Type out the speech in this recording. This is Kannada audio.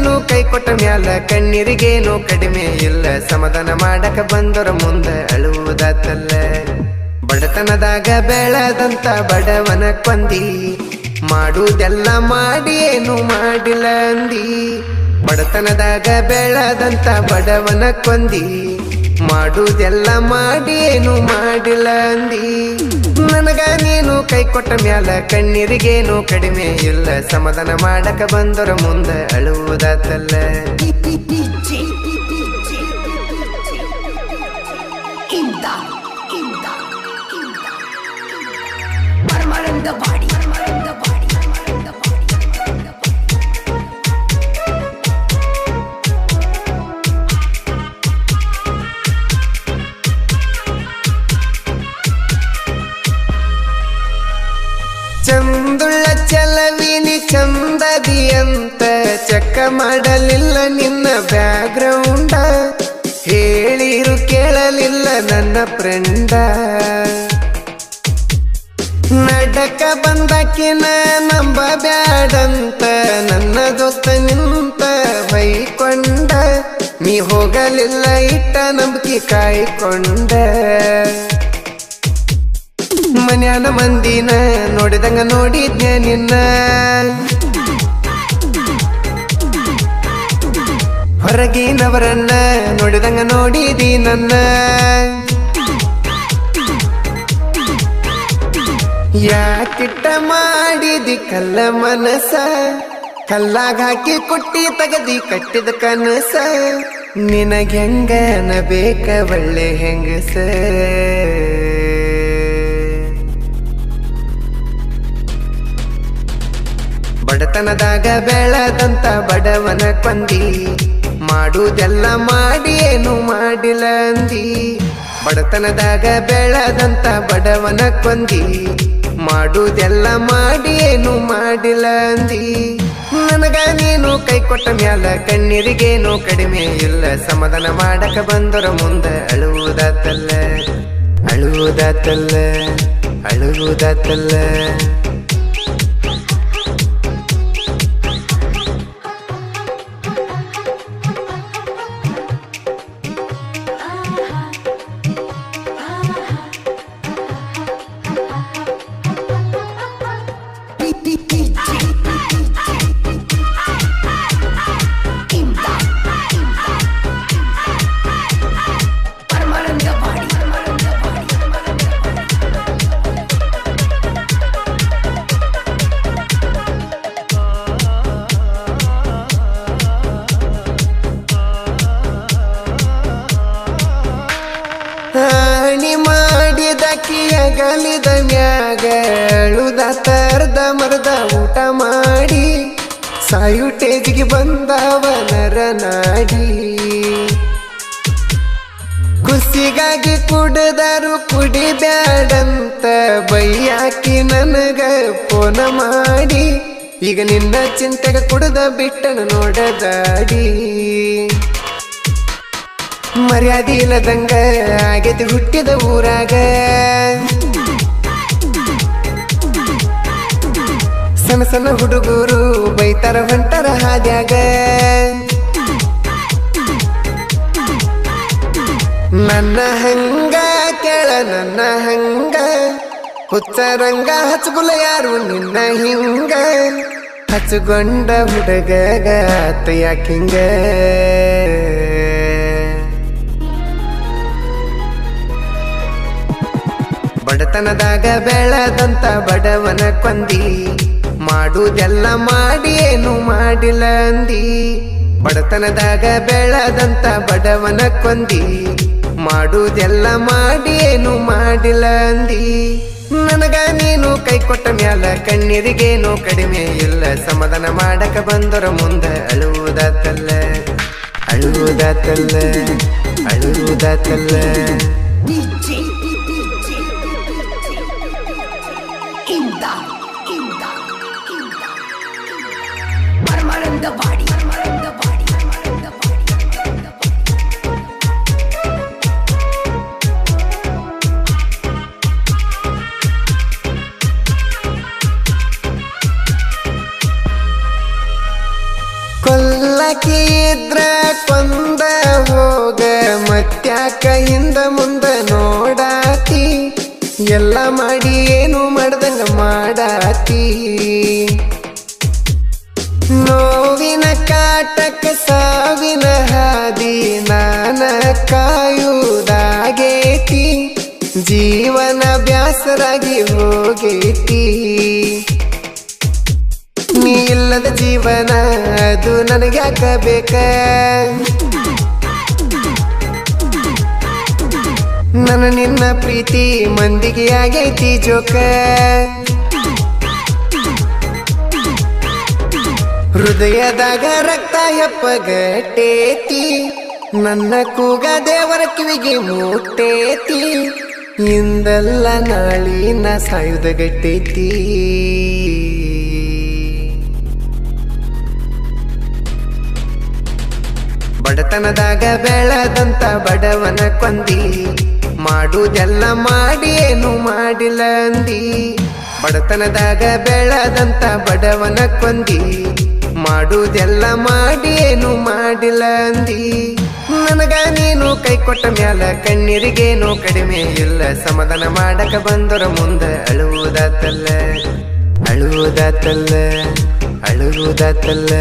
ನೀನು ಕೈ ಕೊಟ್ಟ ಮ್ಯಾಲ ಕಣ್ಣೀರಿಗೇನು? ಕಡಿಮೆ ಇಲ್ಲ. ಸಮಾಧಾನ ಮಾಡಕ ಬಂದರ ಮುಂದೆ ಅಳುವುದಾತಲ್ಲ. ಬಡತನದಾಗ ಬೆಳೆದಂತ ಬಡವನ ಕೊಂದಿ. ಮಾಡುವುದೆಲ್ಲ ಮಾಡಿ ಏನು ಮಾಡಿಲ್ಲ ಅಂದಿ. ಬಡತನದಾಗ ಬೆಳೆದಂತ ಬಡವನ ಕೊಂದಿ. ಮಾಡುವುದೆಲ್ಲ ಮಾಡಿ ಏನು ಮಾಡಿಲ್ಲ ಅಂದಿ ನನಗ ನೀನು ಕೈ ಕೊಟ್ಟ ಮ್ಯಾಲ ಕಣ್ಣೀರಿಗೇನು ಕಡಿಮೆ ಇಲ್ಲ. ಸಮಾಧಾನ ಮಾಡಕ ಬಂದರ ಮುಂದೆ ಅಳುವುದಾತಲ್ಲ. ಚಂದದಿ ಅಂತ ಚೆಕ್ಕ ಮಾಡಲಿಲ್ಲ ನಿನ್ನ ಬ್ಯಾಗ್ರೌಂಡ. ಹೇಳಿರು ಕೇಳಲಿಲ್ಲ ನನ್ನ ಫ್ರೆಂಡ. ನಡಕ ಬಂದಕಿನ ನಂಬ ಬ್ಯಾಡಂತ ನನ್ನ ದೋಸ್ತ ನಿಂತ ಬೈಕೊಂಡ ನೀ ಹೋಗಲಿಲ್ಲ ಇಟ್ಟ ನಂಬಿಕೆ ಕಾಯ್ಕೊಂಡ. ಮನ್ಯಾನ ಮಂದಿನ ನೋಡಿದಂಗ ನೋಡಿದ್ನ ನಿನ್ನ. ಹೊರಗಿನವರನ್ನ ನೋಡಿದಂಗ ನೋಡಿದಿ ನನ್ನ. ಯಾಕಿಟ್ಟ ಮಾಡಿದಿ ಕಲ್ಲ ಮನಸ? ಕಲ್ಲಾಗ ಹಾಕಿ ಕುಟ್ಟಿ ತಗದಿ ಕಟ್ಟಿದ ಕನಸ. ನಿನಗೆ ಹೆಂಗನ ಬೇಕ ಒಳ್ಳೆ ಹೆಂಗಸ? ಬಡತನದಾಗ ಬೆಳದಂತ ಬಡವನ ಕೊಂದಿ ಮಾಡುವುದೆಲ್ಲ ಮಾಡಿ ಏನು ಮಾಡಿಲ್ಲ ಅಂದಿ. ಬಡತನದಾಗ ಬೆಳದಂತ ಬಡವನ ಕೊಂದಿ. ಮಾಡುವುದೆಲ್ಲ ಮಾಡಿ ಏನು ಮಾಡಿಲ್ಲ ಅಂದಿ. ನನಗ ನೀನು ಕೈ ಕೊಟ್ಟ ಮ್ಯಾಲ ಕಣ್ಣೀರಿಗೇನು ಕಡಿಮೆ ಇಲ್ಲ. ಸಮಾಧಾನ ಮಾಡಕ ಬಂದರ ಮುಂದೆ ಅಳುವುದಾತಲ್ಲ. ಅಳುವುದಾತಲ್ಲ. ಅಳುವುದಾತಲ್ಲ. ಕಿಯಗಲಿದ ಮ್ಯಾಗ ಅಳುದ ತರ್ದ ಮರದ ಊಟ ಮಾಡಿ ಸಾಯುಟೇಜಿಗೆ ಬಂದವ ನರ ನಾಡಿ. ಕುಸಿಗಾಗಿ ಕುಡಿದರು ಕುಡಿ ಬ್ಯಾಡಂತ ಬೈಯಾಕಿ ನನಗ ಫೋನ ಮಾಡಿ, ಈಗ ನಿನ್ನ ಚಿಂತೆಗ ಕುಡ್ದ ಬಿಟ್ಟನು ನೋಡದಾಡಿ ಮರ್ಯಾದೆ ಇಲ್ಲದಂಗ ಆಗೆದು ಹುಟ್ಟಿದ ಊರಾಗ. ಸಣ್ಣ ಸಣ್ಣ ಹುಡುಗರು ಬೈತಾರ, ಹೊಂಟಾರ ಹಾದ್ಯಾಗ? ನನ್ನ ಹಂಗ ಕೇಳ, ನನ್ನ ಹಂಗ ಹುಚ್ಚರಂಗ ಹಚ್ಚಗುಲ ಯಾರು ನಿನ್ನ ಹಿಂಗ? ಹಚ್ಚಗೊಂಡ ಹುಡುಗ ಯಾಕಿಂಗ ಬಡತನದಾಗ ಬೆಳದಂತ ಬಡವನ ಕೊಂದಿ. ಮಾಡುವುದೆಲ್ಲ ಮಾಡಿ ಏನು ಮಾಡಿಲ್ಲ ಅಂದಿ ಬಡತನದಾಗ ಬೆಳದಂತ ಬಡವನ ಕೊಂದಿ. ಮಾಡುದೆಲ್ಲ ಮಾಡಿ ಏನು ಮಾಡಿಲ್ಲ ಅಂದಿ ನನಗ ನೀನು ಕೈ ಕೊಟ್ಟ ಮ್ಯಾಲ ಕಣ್ಣೀರಿಗೇನು ಕಡಿಮೆ ಇಲ್ಲ. ಸಮಾಧಾನ ಮಾಡಕ ಬಂದರ ಮುಂದ ಅಳುವುದಾತಲ್ಲ. ಅಳುವುದಾತಲ್ಲ. ಅಳುವುದಾತಲ್ಲ. DJ, ಇದ್ರ ಕೊಂದ ಹೋಗ ಮತ್ಯಾಕ ಹಿಂದ ಮುಂದ ನೋಡಾತಿ? ಎಲ್ಲ ಮಾಡಿ ಏನು ಮಾಡ್ದಂಗ ಮಾಡಾತಿ? ನೋವಿನ ಕಾಟಕ ಸಾವಿನ ಹಾದಿ ನಾನ ಕಾಯುವುದಾಗೇತಿ. ಜೀವನ ಬ್ಯಾಸರಾಗಿ ಹೋಗೇತಿ. ನೀ ಇಲ್ಲದ ಜೀವನ ಅದು ನನಗ್ಯಾಕ ಬೇಕ ನನ್ನ ನಿನ್ನ ಪ್ರೀತಿ ಮಂದಿಗೆ ಆಗೈತಿ ಜೋಕ? ಹೃದಯದಾಗ ರಕ್ತ ಹೆಪ್ಪಗಟ್ಟೇತಿ ನನ್ನ ಕೂಗ ದೇವರ ಕಿವಿಗೆ ಮುಟ್ಟೇತಿ. ಇಂದಲ್ಲ ನಾಳಿನ ಸಾಯುದ ಗಟ್ಟೇತಿ ಬಡತನದಾಗ ಬೆಳೆದಂತ ಬಡವನ ಕೊಂದಿ. ಮಾಡುದೆಲ್ಲ ಮಾಡಿ ಏನು ಮಾಡಿಲ್ಲ ಅಂದಿ ಬಡತನದಾಗ ಬೆಳೆದಂತ ಬಡವನ ಕೊಂದಿ. ಮಾಡುವುದೆಲ್ಲ ಮಾಡಿ ಏನು ಮಾಡಿಲ್ಲ ಅಂದಿ. ನನಗ ನೀನು ಕೈ ಕೊಟ್ಟ ಮ್ಯಾಲ ಕಣ್ಣೀರಿಗೇನು ಕಡಿಮೆ ಇಲ್ಲ. ಸಮಾಧಾನ ಮಾಡಕ ಬಂದರ ಮುಂದೆ ಅಳುವುದಾತಲ್ಲ ಅಳುವುದಾತಲ್ಲ ಅಳುವುದಾತಲ್ಲ.